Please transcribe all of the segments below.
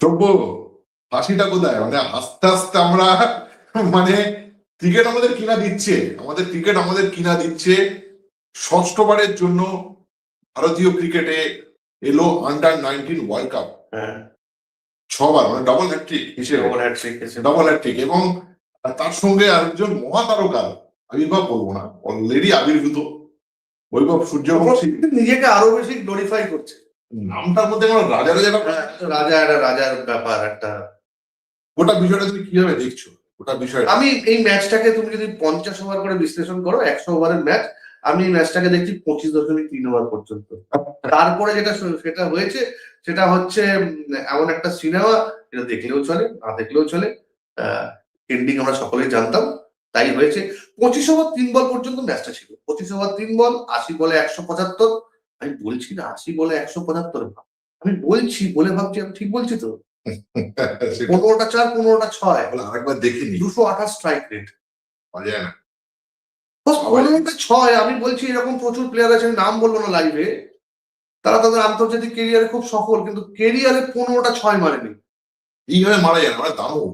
সভ্য হাসিটা কোথায়? মানে আস্তে আস্তে আমরা মানে ক্রিকেট আমাদের কিনা দিচ্ছে। আমাদের ক্রিকেট আমাদের কিনা দিচ্ছে। ষষ্ঠবারের জন্য ভারতীয় ক্রিকেটে এলো আন্ডার নাইনটিন ওয়ার্ল্ড কাপ হ্যাঁ। ছবার মানে ডবল হ্যাট্রিক হিসেবে double hat trick double hat trick এবং তার সঙ্গে আরেকজন মহাতারকা আবির্ভাব বলব না অলরেডি আবির্ভূত বৈভব সূর্যবংশী। নিজেকে আরও বেশি গ্লোরিফাই করছে। নামটার মধ্যে আমার রাজা রাজা হ্যাঁ, রাজা একটা রাজার ব্যাপার একটা গোটা বিষয়টা তুমি কীভাবে দেখছ? গোটা বিষয়টা। আমি এই ম্যাচটাকে তুমি যদি পঞ্চাশ ওভার করে বিশ্লেষণ করো একশো ওভারের ম্যাচ আমি এই ম্যাচটাকে দেখছি পঁচিশ দশমিক তিন ওভার পর্যন্ত। তারপরে যেটা সেটা হয়েছে সেটা হচ্ছে এমন একটা সিনেমা এটা দেখলেও চলে না দেখলেও চলে এন্ডিং আমরা সকলেই জানতাম তাই হয়েছে। পঁচিশ ওভার তিন বল পর্যন্ত ম্যাচটা ছিল। পঁচিশ ওভার তিন বল আশি বলে একশো পঁচাত্তর আমি বলছি না আশি বলে একশো পঁচাত্তর আমি বলছি বলে ভাবছি আমি ঠিক বলছি তো? পনেরোটা চার পনেরোটা ছয়। আরেকবার দেখিনি দুশো আঠাশ স্ট্রাইক রেট যায় না। পনেরোটা ছয় আমি বলছি এরকম প্রচুর প্লেয়ার আছে আমি নাম বলব না লাইভে তারা তাদের আন্তর্জাতিক কেরিয়ারে খুব সফল কিন্তু কেরিয়ারে পনেরোটা ছয় মারেনি। এইভাবে মারা যায় না মানে দামও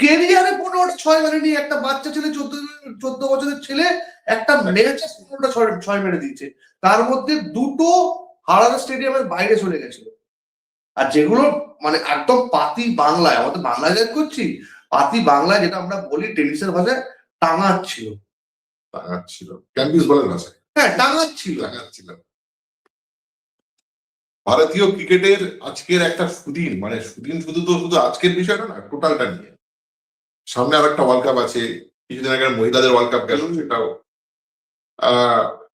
কেরিয়ারে পনেরোটা ছয় মারেনি একটা বাচ্চা ছেলে চোদ্দ চোদ্দ বছরের ছেলে একটা ম্যাচে পনেরোটা ছয় ছয় মেরে দিচ্ছে তার মধ্যে দুটো হারাদা স্টেডিয়ামের বাইরে চলে গেছিল আর যেগুলো মানে একদম পাতি বাংলায় আমাদের বাংলায় যা করছি পাতি বাংলায় যেটা আমরা বলি টেনিসের ভাষায় টাঙাচ্ছিল টাঙাচ্ছিল ক্যাম্পিস বলেন ভাষায় হ্যাঁ টাঙাচ্ছিল টাঙাচ্ছিল ভারতীয় ক্রিকেটের আজকের একটা সুদিন মানে সুদিন শুধু তো শুধু আজকের বিষয়টা না টোটালটা নিয়ে। সামনে আর একটা ওয়ার্ল্ড কাপ আছে কিছুদিন আগে মহিলাদের ওয়ার্ল্ড কাপ গেল সেটাও।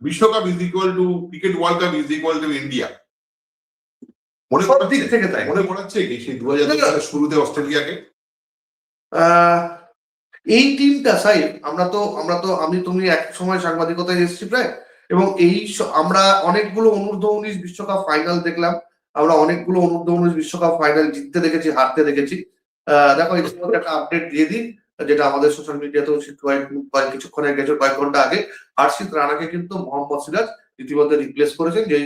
বিশ্বকাপ is equal to cricket world cup is equal to India মনে দিক থেকে তাই। মনে পড়াচ্ছে কি সেই দু হাজার শুরুতে অস্ট্রেলিয়াকে? এই টিমটা সাই আমরা তো আমরা তো আমি তুমি এক সময় সাংবাদিকতায় এসেছি প্রায় এবং এই আমরা অনেকগুলো অনূর্ধ্ব উনিশ বিশ্বকাপ ফাইনাল দেখলাম আমরা অনেকগুলো অনূর্ধ্ব উনিশ বিশ্বকাপ ফাইনাল জিততে দেখেছি হারতে দেখেছি। দেখো, এই সম্বন্ধে একটা আপডেট দিয়ে দিই, যেটা আমাদের সোশ্যাল মিডিয়াতেও কয়েক কিছুক্ষণের গেছে, কয়েক ঘণ্টা আগে হর্ষিত রানাকে কিন্তু মোহাম্মদ সিরাজ ইতিমধ্যে রিপ্লেস করেছেন যে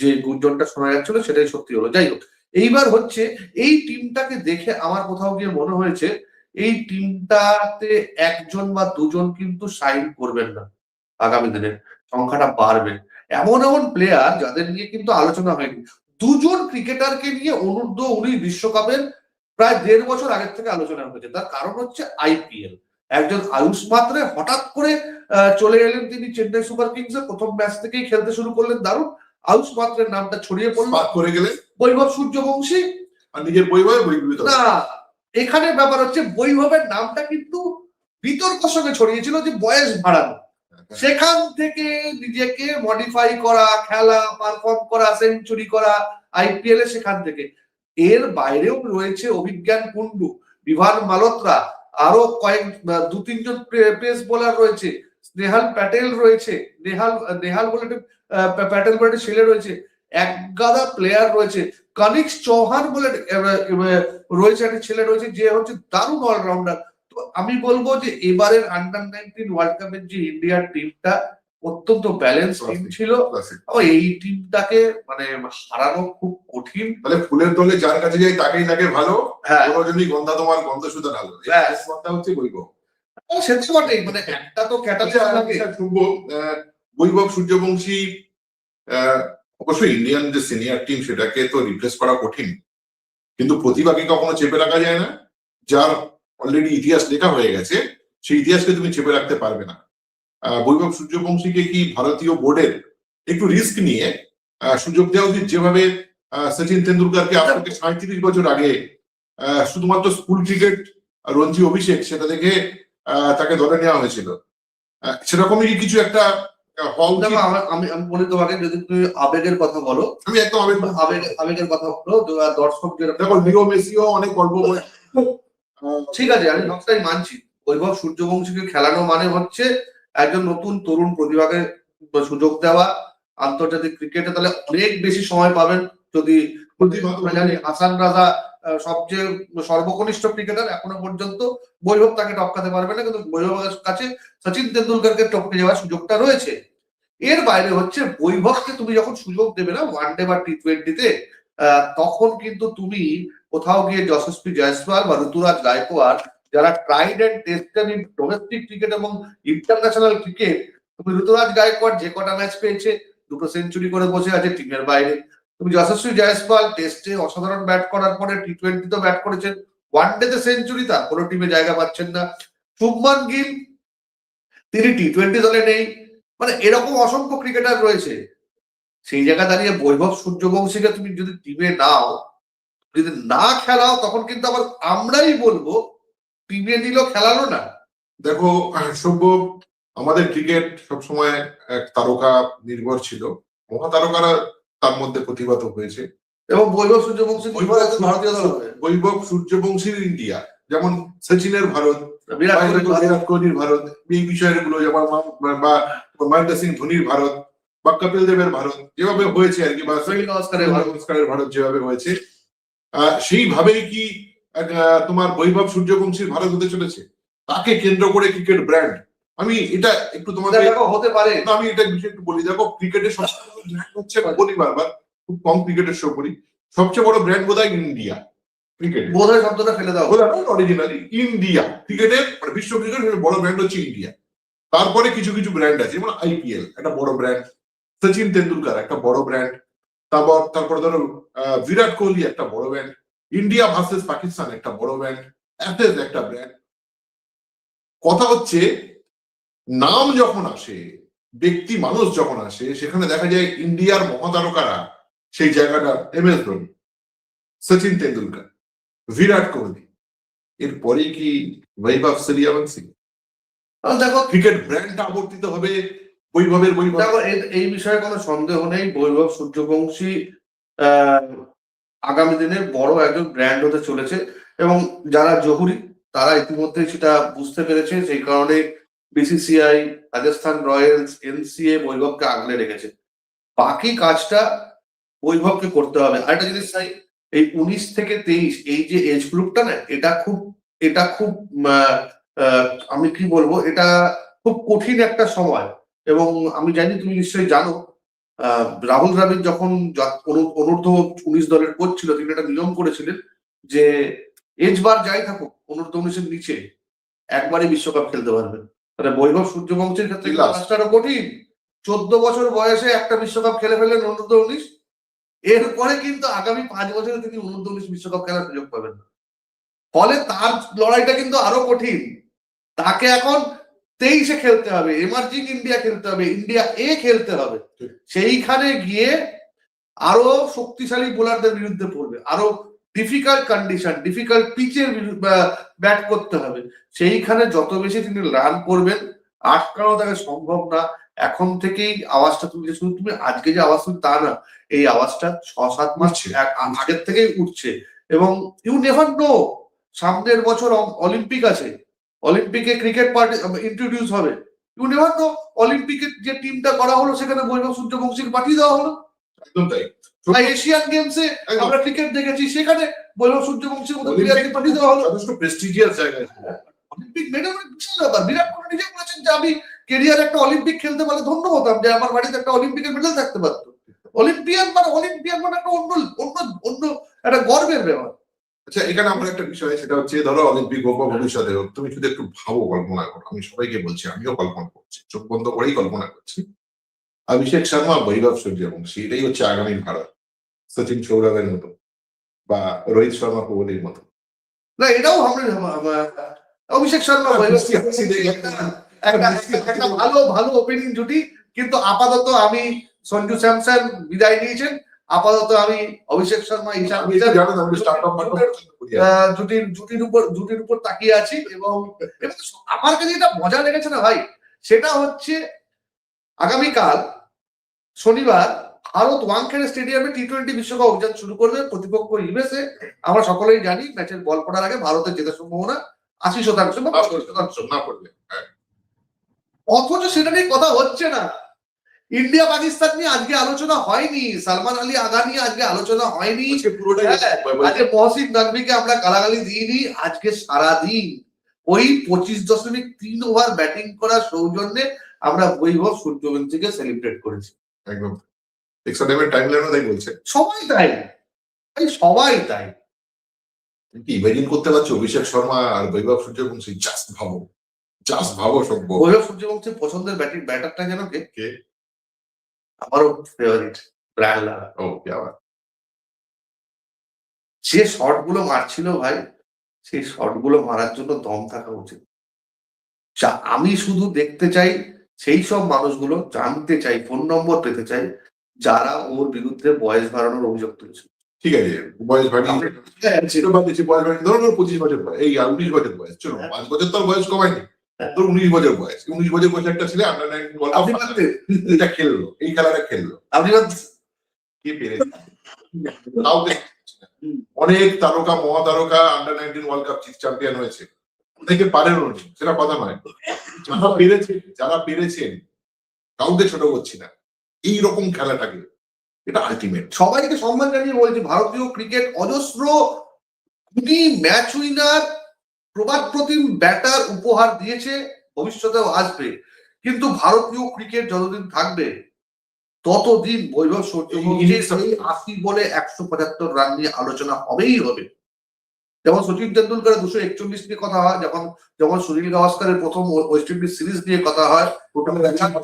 যে গুঞ্জনটা শোনা যাচ্ছিল, সেটাই সত্যি হলো। যাই হোক, এইবার হচ্ছে, এই টিমটাকে দেখে আমার কোথাও গিয়ে মনে হয়েছে, এই টিমটাতে একজন বা দুজন কিন্তু সাইন করবেন না আগামী দিনে, সংখ্যাটা বাড়বে। এমন এমন প্লেয়ার যাদের নিয়ে কিন্তু আলোচনা হয়নি। দুজন ক্রিকেটারকে নিয়ে অনূর্ধ্ব উনি বিশ্বকাপের প্রায় দেড় বছর আগের থেকে আলোচনা হয়েছে। তার কারণ হচ্ছে আইপিএল একজন আয়ুষ মাত্রে হঠাৎ করে চলে এলেন তিনি চেন্নাই সুপার কিংস। প্রথম ম্যাচ থেকেই খেলতে শুরু করলেন দারুণ। আয়ুষ মাত্রের নামটা ছড়িয়ে পড়ল। করে গেলে? বৈভব সূর্যবংশী। আর নিজের পরিবারে বহির্ভূত না এখানে ব্যাপার হচ্ছে বৈভবের নামটা কিন্তু বিতর্কের সঙ্গে ছড়িয়েছিল যে বয়স বাড়ানো। সেখান থেকে নিজেকে মডিফাই করা খেলা পারফর্ম করা সেঞ্চুরি করা আইপিএল এ সেখান থেকে। এর বাইরেও রয়েছে অভিজ্ঞান কুন্ডু বিভান মালোত্রা, আরও কয়েক দু তিনজন পেস বোলার রয়েছে, নেহাল প্যাটেল রয়েছে, নেহাল নেহাল বলে প্যাটেল বলে ছেলে রয়েছে এক গাদা প্লেয়ার রয়েছে কানিক্স চৌহান বলে রয়েছে একটা ছেলে রয়েছে, যে হচ্ছে দারুণ অলরাউন্ডার তো আমি বলব যে এবারের আন্ডার নাইনটিন ওয়ার্ল্ড কাপের যে ইন্ডিয়ার টিমটা অত্যন্ত ব্যালেন্স টিম ছিল। এই টিমটাকে মানে হারানো খুব কঠিন। তাহলে ফুলের দলে যার কাছে যাই তাকেই লাগে ভালো হ্যাঁ। যদি গন্ধা তোমার গন্ধ শুধু ব্যাস। কথা হচ্ছে বৈভব। সে তো বটেই মানে একটা তো ক্যাটাগরি লাগে আচ্ছা, আহ, বৈভব সূর্যবংশী অবশ্যই ইন্ডিয়ান যে সিনিয়র টিম সেটাকে তো রিপ্লেস করা কঠিন। কিন্তু প্রতিভাকে কখনো চেপে রাখা যায় না। যার অলরেডি ইতিহাস লেখা হয়ে গেছে সেই ইতিহাসকে তুমি চেপে রাখতে পারবে না। বৈভব সূর্যবংশীকে কি ভারতীয় বোর্ডের একটু রিস্ক নিয়ে সুযোগ দেওয়া উচিত? যেভাবে সচিন তেন্ডুলকারকে আজ থেকে সাঁত্রিশ বছর আগে শুধুমাত্র স্কুল ক্রিকেট রঞ্জি অভিষেক সেটা দেখে তাকে ধরে নেওয়া হয়েছিল। সেরকমই কি কিছু একটা আমি আমি বলি তোমাকে যদি তুমি আবেগের কথা বলো। আমি একদম আবেগ আবেগ আবেগের কথা বলো দর্শক দেখো লিও মেসিও অনেক গল্প ঠিক আছে আমি সবটাই মানছি। বৈভব সূর্যবংশীকে খেলানো মানে হচ্ছে একজন নতুন তরুণ প্রতিভাকে সুযোগ দেওয়া আন্তর্জাতিক ক্রিকেটে তাহলে অনেক বেশি সময় পাবেন যদি আমরা জানি হাসান রাজা সবচেয়ে সর্বকনিষ্ঠ ক্রিকেটার এখনও পর্যন্ত বৈভব তাকে টপকাতে পারবে না কিন্তু বৈভবের কাছে সচিন তেন্ডুলকারকে টপকে যাওয়ার সুযোগটা রয়েছে। এর বাইরে হচ্ছে বৈভবকে তুমি যখন সুযোগ দেবে না ওয়ান ডে বা টি টোয়েন্টিতে তখন কিন্তু তুমি কোথাও গিয়ে যশস্বী জয়সওয়াল বা ঋতুরাজ গায়কোয়াড় যারা tried and tested in domestic cricket এবং ইন্টারন্যাশনাল ক্রিকেট তুমি ঋতুরাজ গায়কোয়াড় যে কটা ম্যাচ পেয়েছে, দুটো সেঞ্চুরি করে বসে আছে টিমের বাইরে। তুমি যশস্বী জয়সওয়াল টেস্টে অসাধারণ ব্যাট করার পরে টি টোয়েন্টিতেও ব্যাট করেছেন। ওয়ান ডেতে সেঞ্চুরি তার কোনো টিমে জায়গা পাচ্ছেন না। শুভমান গিল, তিনি টি টোয়েন্টি দলে নেই। মানে এরকম অসংখ্য ক্রিকেটার রয়েছে। সেই জায়গা দাঁড়িয়ে বৈভব সূর্যবংশীকে তুমি যদি টিমে নাও, যদি না খেলাও, তখন কিন্তু আবার আমরাই বলব টিমে নিল খেলালো না। দেখো সব্য আমাদের ক্রিকেট সবসময় এক তারকা নির্ভর ছিল। মহাতারকারা তার মধ্যে প্রতিভাত হয়েছে। এবং বৈভব সূর্যবংশী বৈভব ভারতীয় দল বৈভব সূর্যবংশীর ইন্ডিয়া যেমন সচিনের ভারত বিরাট কোহলির ভারত। এই বিষয়গুলো যেমন বা মহেন্দ্র সিং ধোনির ভারত বা কপিল দেবের ভারত যেভাবে হয়েছে আর কি বা সুনীল গাভাস্কারের ভারত। যেভাবে হয়েছে। সেইভাবেই কি তোমার বৈভব সূর্যবংশীর ভারত হতে চলেছে। তাকে কেন্দ্র করে ক্রিকেট ব্র্যান্ড আমি এটা একটু তোমাদের হতে পারে। আমি এটা বিষয় একটু বলি। দেখো ক্রিকেটের সবচেয়ে হচ্ছে বলি বারবার খুব কম ক্রিকেটের শো করি। সবচেয়ে বড় ব্র্যান্ড বোধ ইন্ডিয়া ক্রিকেট বোধহয় শব্দটা ফেলে দাও। Originally India. ক্রিকেটের মানে বিশ্ব ক্রিকেটের বড় ব্র্যান্ড হচ্ছে ইন্ডিয়া। তারপরে কিছু কিছু ব্র্যান্ড আছে যেমন আইপিএল একটা বড় ব্র্যান্ড সচিন তেন্ডুলকার একটা বড় ব্র্যান্ড তারপর তারপর ধরো বিরাট কোহলি একটা বড় ব্র্যান্ড ইন্ডিয়া ভার্সেস পাকিস্তান একটা বড় ব্র্যান্ড অ্যাথেজ একটা ব্র্যান্ড কথা হচ্ছে নাম যখন আসে ব্যক্তি মানুষ যখন আসে সেখানে দেখা যায় ইন্ডিয়ার মহাতারকারা সেই জায়গাটা এম এস ধোনি সচিন তেন্ডুলকার বিরাট কোহলি। এরপরেই কি বৈভব সূর্যবংশী দেখো ক্রিকেট ব্র্যান্ডটা আবর্তিত হবে বৈভবের বৈভব। দেখো এই বিষয়ে কোনো সন্দেহ নেই বৈভব সূর্যবংশী আহ, আগামী দিনে বড় একজন ব্র্যান্ড হতে চলেছে এবং যারা জহুরি, তারা ইতিমধ্যে সেটা বুঝতে পেরেছে, সেই কারণে বিসিসিআই রাজস্থান রয়্যালস এনসিএ বৈভবকে আগলে রেখেছে। বাকি কাজটা বৈভবকে করতে হবে। আরেকটা জিনিস চাই এই উনিশ থেকে তেইশ, এই যে এজ গ্রুপটা না, এটা খুব এটা খুব আমি কি বলব, এটা খুব কঠিন একটা সময়। এবং আমি জানি তুমি নিশ্চয়ই জানো রাহুল দ্রাবিড় যখন অনূর্ধ্ব উনিশ দলের কোচ ছিল তিনি একটা নিয়ম করেছিলেন যে এজ বার যাই থাকুক অনূর্ধ্ব উনিশের নিচে একবারই বিশ্বকাপ খেলতে পারবেন মানে বৈভব সূর্যবংশীর ক্ষেত্রে কিন্তু কাজটা আরও কঠিন। চোদ্দ বছর বয়সে একটা বিশ্বকাপ খেলে ফেলেন অনূর্ধ্ব উনিশ। এরপরে কিন্তু আগামী পাঁচ বছরে তিনি অনূর্ধ্ব উনিশ বিশ্বকাপ খেলার সুযোগ পাবেন। না ফলে তার লড়াইটা কিন্তু আরও কঠিন। তাকে এখন তেইশে খেলতে হবে এমার্জিং ইন্ডিয়া খেলতে হবে ইন্ডিয়া এ খেলতে হবে। সেইখানে গিয়ে আরও শক্তিশালী বোলারদের বিরুদ্ধে পড়বে আরও ডিফিকাল্ট কন্ডিশন ডিফিকাল্ট পিচের ব্যাট করতে হবে। সেইখানে যত বেশি তিনি রান করবেন আটকানো তাকে সম্ভব না। এখন থেকেই আওয়াজটা তুমি শুধু তুমি আজকে যে আওয়াজ শুনছো তা না এই আওয়াজটা ছ সাত মাস আগের থেকেই উঠছে। এবং ইউ নেভার নো সামনের বছর অলিম্পিক আছে। অলিম্পিকে ক্রিকেট পার্টি ইন্ট্রোডিউস হবে। ইউ নেভার নো অলিম্পিকের যে টিমটা করা হলো সেখানে বৈভব সূর্যবংশীকে পাঠিয়ে দেওয়া হলো। একদম তাই। এশিয়ান গেমসে। আমরা ক্রিকেট দেখেছি সেখানে বৈভব সূর্যবংশীর মতো অলিম্পিক প্লেয়ারকে পাঠিয়ে দেওয়া হলো। যথেষ্ট প্রেস্টিজিয়াস জায়গায় অলিম্পিক মেডেল বিশাল ব্যাপার। বিরাট কোহলি নিজে বলেছেন যে আমি কেরিয়ার একটা অলিম্পিক খেলতে পারলে ধন্য হতাম যে আমার বাড়িতে একটা অলিম্পিকের মেডেল থাকতে পারতো। অলিম্পিয়ান মানে অলিম্পিয়ান মানে একটা অন্য অন্য অন্য একটা গর্বের ব্যাপার। আচ্ছা এখানে আমার একটা বিষয় সেটা হচ্ছে ধরো অলিম্পিক হোক বা ভবিষ্যতে হোক তুমি শুধু একটু ভাবো কল্পনা করো আমি সবাইকে বলছি আমিও কল্পনা করছি চোখ বন্ধ করেই কল্পনা করছি। অভিষেক শর্মা বৈভব সূর্যবংশী এটাই হচ্ছে আগামী ভারত সচিন সৌরভের মতো বা রোহিত শর্মা কোহলির মতো। না এটাও আমরা অভিষেক শর্মা একটা ভালো ভালো ওপেনিং জুটি কিন্তু আপাতত আমি সঞ্জু স্যামসন বিদায় নিয়েছেন। আপাতত আমি অভিষেক শর্মা এটা আহ, জুটির জুটির উপর জুটির উপর তাকিয়ে আছি এবং আমার কাছে যেটা মজা লেগেছে না ভাই সেটা হচ্ছে আগামীকাল শনিবার ভারত ওয়াংখেড়ে স্টেডিয়ামে টি টোয়েন্টি বিশ্বকাপ অভিযান শুরু করবে প্রতিপক্ষ ইউএসএ আমরা সকলেই জানি ম্যাচের বল পড়ার আগে ভারতের জেতার সম্ভাবনা আশি শতাংশ বা শতাংশ। না করবে অথচ সেটা নিয়ে কথা হচ্ছে না। ইন্ডিয়া পাকিস্তান নিয়ে আজকে আলোচনা হয়নি সালমান আলী আগা নিয়ে আজকে আলোচনা হয়নি। আজকে হ্যাঁ, মহসিন নাকভিকে আমরা গালাগালি দিইনি আজকে সারাদিন ওই পঁচিশ দশমিক তিন ওভার ব্যাটিং করার সৌজন্যে আমরা বৈভব সূর্যবংশীকে সেলিব্রেট করেছি। একদম। টাইম লাইনও তাই বলছে। সবাই তাই। সবাই তাই। ইমাজিন করতে পারছ? অভিষেক শর্মা আর বৈভব সূর্যবংশী? জাস্ট ভাবো। জাস্ট ভাবো সভ্য বৈভব সূর্যবংশীর পছন্দের ব্যাটিং ব্যাটারটা যেন কে? আমারও ফেভারিট ব্রায়ান লারা ও কি আবার যে শটগুলো মারছিল ভাই সেই শটগুলো মারার জন্য দম থাকা উচিত যা- আমি শুধু দেখতে চাই সেই সব মানুষগুলো জানতে চাই ফোন নম্বর পেতে চাই যারা ওর বিরুদ্ধে বয়স বাড়ানোর অভিযোগ তুলেছে ঠিক আছে বয়স বাড়ি বয়স বাড়ি ধরো পঁচিশ বছর বয়স এই উনিশ বছর বয়স চলো। পাঁচ বছর তো বয়স কমায়নি। তোর উনিশ বছর বয়স। উনিশ বছর বয়সে একটা ছেলে আন্ডার নাইনটিন এটা খেললো এই খেলাটা খেললো। আপনি কে পেরেছে? অনেক তারকা মহাতারকা under nineteen world cup champion হয়েছে। অনেকে পারেন সেটা কথা নয়। যারা পেরেছেন যারা পেরেছেন কাউকে ছোট করছি না। এই রকম খেলাটাকে এটা আলটিমেট সবাইকে সম্মান জানিয়ে বলছি ভারতীয় ক্রিকেট অজস্র গুণী ম্যাচ উইনার প্রবাদ প্রতিম ব্যাটার উপহার দিয়েছে ভবিষ্যতেও আসবে। কিন্তু ভারতীয় ক্রিকেট যতদিন থাকবে ততদিন বৈভব সূর্যবংশী আশি বলে একশো পঁচাত্তর রান নিয়ে আলোচনা হবেই হবে। যেমন সচিন তেন্ডুলকারের দুশো একচল্লিশ নিয়ে কথা হয় যখন যেমন সুনীল গাভাস্কারের প্রথম ওয়েস্ট ইন্ডিজ সিরিজ নিয়ে কথা হয়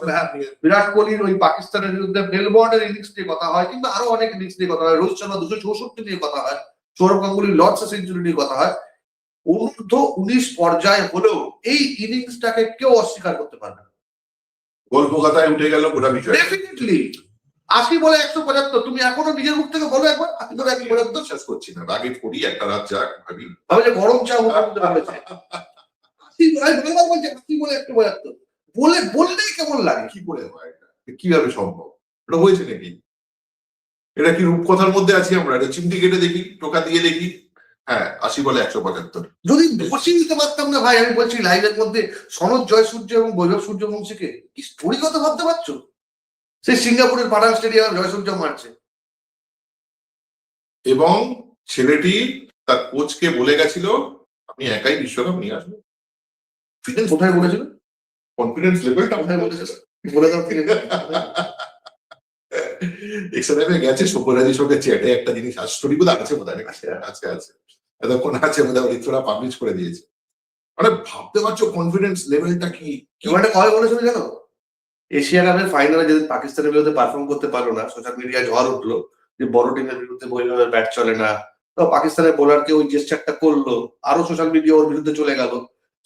হ্যাঁ, বিরাট কোহলির ওই পাকিস্তানের বিরুদ্ধে মেলবোর্নের ইনিংস নিয়ে কথা হয় কিংবা আরও অনেক ইনিংস নিয়ে কথা হয় রোহিত শর্মা দুশো চৌষট্টি নিয়ে কথা হয় সৌরভ গাঙ্গুলি লর্ডস সেঞ্চুরি নিয়ে কথা হয় অনূর্ধ্ব উনিশ পর্যায়ে হলেও এই ইনিংসটাকে কেউ অস্বীকার করতে পারবে না। গল্প কথায় উঠে গেল গোটা বিষয়। ডেফিনেটলি আশি বলে একশো পঁচাত্তর। তুমি এখনও নিজের মুখ থেকে বলো একবার। আশি বলে একশো পঁচাত্তর। শেষ করছি না। আগে করি একটা রাত যাক ভাবি। আমি যে গরম চা মুখের মধ্যে আশি বারবার আশি বলে একশো পঁচাত্তর। বলে বললেই কেমন লাগে? কি করে হয় এটা কীভাবে সম্ভব? এটা হয়েছে নাকি? এটা কি রূপকথার মধ্যে আছি আমরা? এটা চিমটি কেটে দেখি টোকা দিয়ে দেখি। হ্যাঁ আশি বলে একশো পঁচাত্তর। যদি বসিয়ে দিতে পারতাম না ভাই আমি বলছি লাইভের মধ্যে সনদ জয়সূর্য এবং বৈভব সূর্যবংশীকে কি স্টোরি কথা ভাবতে পারছ? সেই সিঙ্গাপুরের পাঠান স্টেডিয়ামে জয়সূর্য মারছে। এবং ছেলেটি তার কোচকে বলে গেছিল আমি একাই বিশ্বকাপ নিয়ে আসব। কোথায় বলেছিল? কনফিডেন্স লেভেলটা কোথায় বলেছিল? বলে দাও ফিরে এক্সামে গেছে শুভরাজি সঙ্গে চ্যাটে একটা জিনিস স্টোরি বোধ আছে বোধ হয় আছে আছে। এতক্ষণ আছে বোধ হয় ঋতুরা পাবলিশ করে দিয়েছে। মানে ভাবতে পারছ কনফিডেন্স লেভেলটা কি? কি? এবারটা কবে বলেছিল জানো? এশিয়া কাপের ফাইনালে যেদিন পাকিস্তানের বিরুদ্ধে পারফর্ম করতে পারল না সোশ্যাল মিডিয়ায় ঝড় উঠল যে বড় টিমের বিরুদ্ধে বৈভবের ব্যাট চলে না তো পাকিস্তানের বোলারকে ওই জেস্টারটা করল আরও সোশ্যাল মিডিয়া ওর বিরুদ্ধে চলে গেল।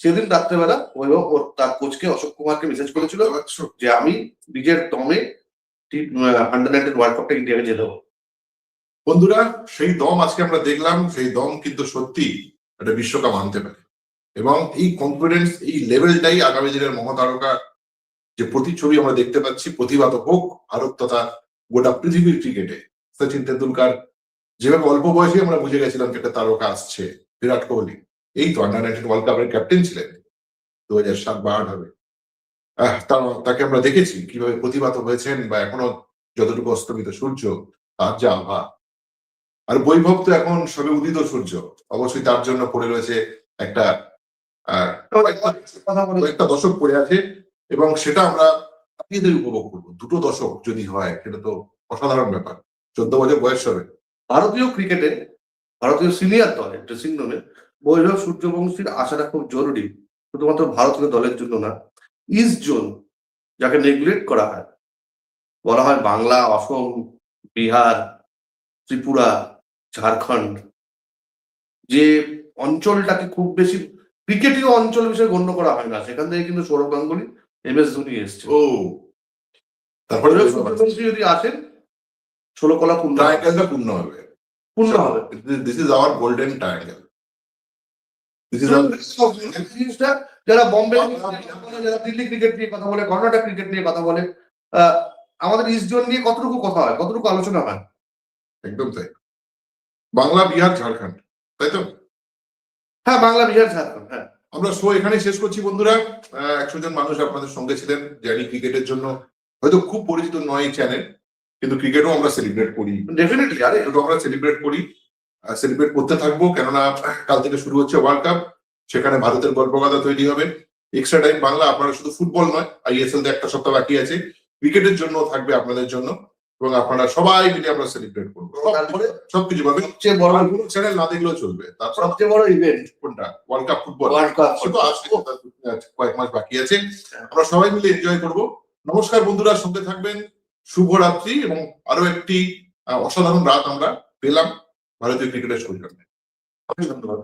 সেদিন রাত্রেবেলা ওর তার কোচকে অশোক কুমারকে মেসেজ করেছিল বুঝতে যে আমি নিজের দমে আন্ডার ওয়ার্ল্ড কাপটা ইন্ডিয়াকে যেতে বন্ধুরা, সেই দম আজকে আমরা দেখলাম, সেই দম কিন্তু সত্যি একটা বিশ্বকাপ আনতে পারে। এবং এই কনফিডেন্স এই লেভেলটাই আগামী দিনের মহাতারকা যে প্রতিচ্ছবি আমরা দেখতে পাচ্ছি প্রতিভাত হোক, ভারত তথা গোটা পৃথিবীর ক্রিকেটে সচিন তেন্ডুলকার, যেভাবে অল্প বয়সে আমরা বুঝে গেছিলাম যে একটা তারকা আসছে, বিরাট কোহলি। এই তো আন্ডার নাইনটিন ওয়ার্ল্ড কাপের ক্যাপ্টেন ছিলেন। দু হাজার সাত বা আট হবে। তাকে আমরা দেখেছি কীভাবে প্রতিভাত হয়েছেন বা এখনও যতটুকু অস্তমিত সূর্য, তার যা আভা। আর বৈভব তো এখন সবে উদিত সূর্য। অবশ্যই তার জন্য পড়ে রয়েছে একটা কথা দশক পড়ে আছে এবং সেটা আমরা উপভোগ করব। দুটো দশক যদি হয়, সেটা তো অসাধারণ ব্যাপার। চোদ্দ বছর বয়স হবে। ভারতীয় ক্রিকেটে, ভারতীয় সিনিয়র দলে ড্রেসিং রুমে বৈভব সূর্যবংশীর আসাটা খুব জরুরি। শুধুমাত্র ভারতীয় দলের জন্য না ইস্ট জোন যাকে নেগলেক্ট করা হয়। বলা হয় বাংলা অসম বিহার ত্রিপুরা ঝাড়খণ্ড। যে অঞ্চলটাকে খুব বেশি ক্রিকেটীয় অঞ্চল হিসেবে গণ্য করা হয় না। সেখান থেকে কিন্তু সৌরভ গাঙ্গুলি এম এস ধোনি এসছে ও। তারপরে যদি আসেন ষোলো কলা পূর্ণ হবে। পূর্ণ হবে। পূর্ণ হবে। This is our golden triangle যারা বম্বে যারা দিল্লি ক্রিকেট নিয়ে কথা বলে কর্ণাটক ক্রিকেট নিয়ে কথা বলে আমাদের ইস্ট জোন নিয়ে কতটুকু কথা হয় কতটুকু আলোচনা হয়? একদম তাই। বাংলা বিহার ঝাড়খণ্ড তাই তো? হ্যাঁ বাংলা বিহার ঝাড়খণ্ড হ্যাঁ। আমরা শো এখানে শেষ করছি বন্ধুরা। একশো জন মানুষ আপনাদের সঙ্গে ছিলেন জানি ক্রিকেটের জন্য। হয়তো খুব পরিচিত নয় এই চ্যানেল কিন্তু ক্রিকেটও আমরা সেলিব্রেট করি। ডেফিনেটলি আরে। আমরা সেলিব্রেট করি। সেলিব্রেট করতে থাকব কেননা কাল থেকে শুরু হচ্ছে ওয়ার্ল্ড কাপ সেখানে ভারতের গল্পগাথা তৈরি হবে। এক্সট্রা টাইম বাংলা আপনারা শুধু ফুটবল নয় আইএসএল তে একটা সপ্তাহ বাকি আছে। ক্রিকেটের জন্য থাকবে আপনাদের জন্য এবং আপনারা সবাই মিলে আমরা সেলিব্রেট করব। তারপরে সবকিছু পাবে। সবচেয়ে বড় কোনো চ্যানেল না দেখলেও চলবে। তারপর সবচেয়ে বড় ইভেন্ট কোনটা? World cup football world cup কয়েক মাস বাকি আছে। আমরা সবাই মিলে এনজয় করব। নমস্কার বন্ধুরা সঙ্গে থাকবেন। শুভরাত্রি এবং আরও একটি অসাধারণ রাত আমরা পেলাম। ভারতীয় ক্রিকেটের সৌজন্যে অনেক ধন্যবাদ।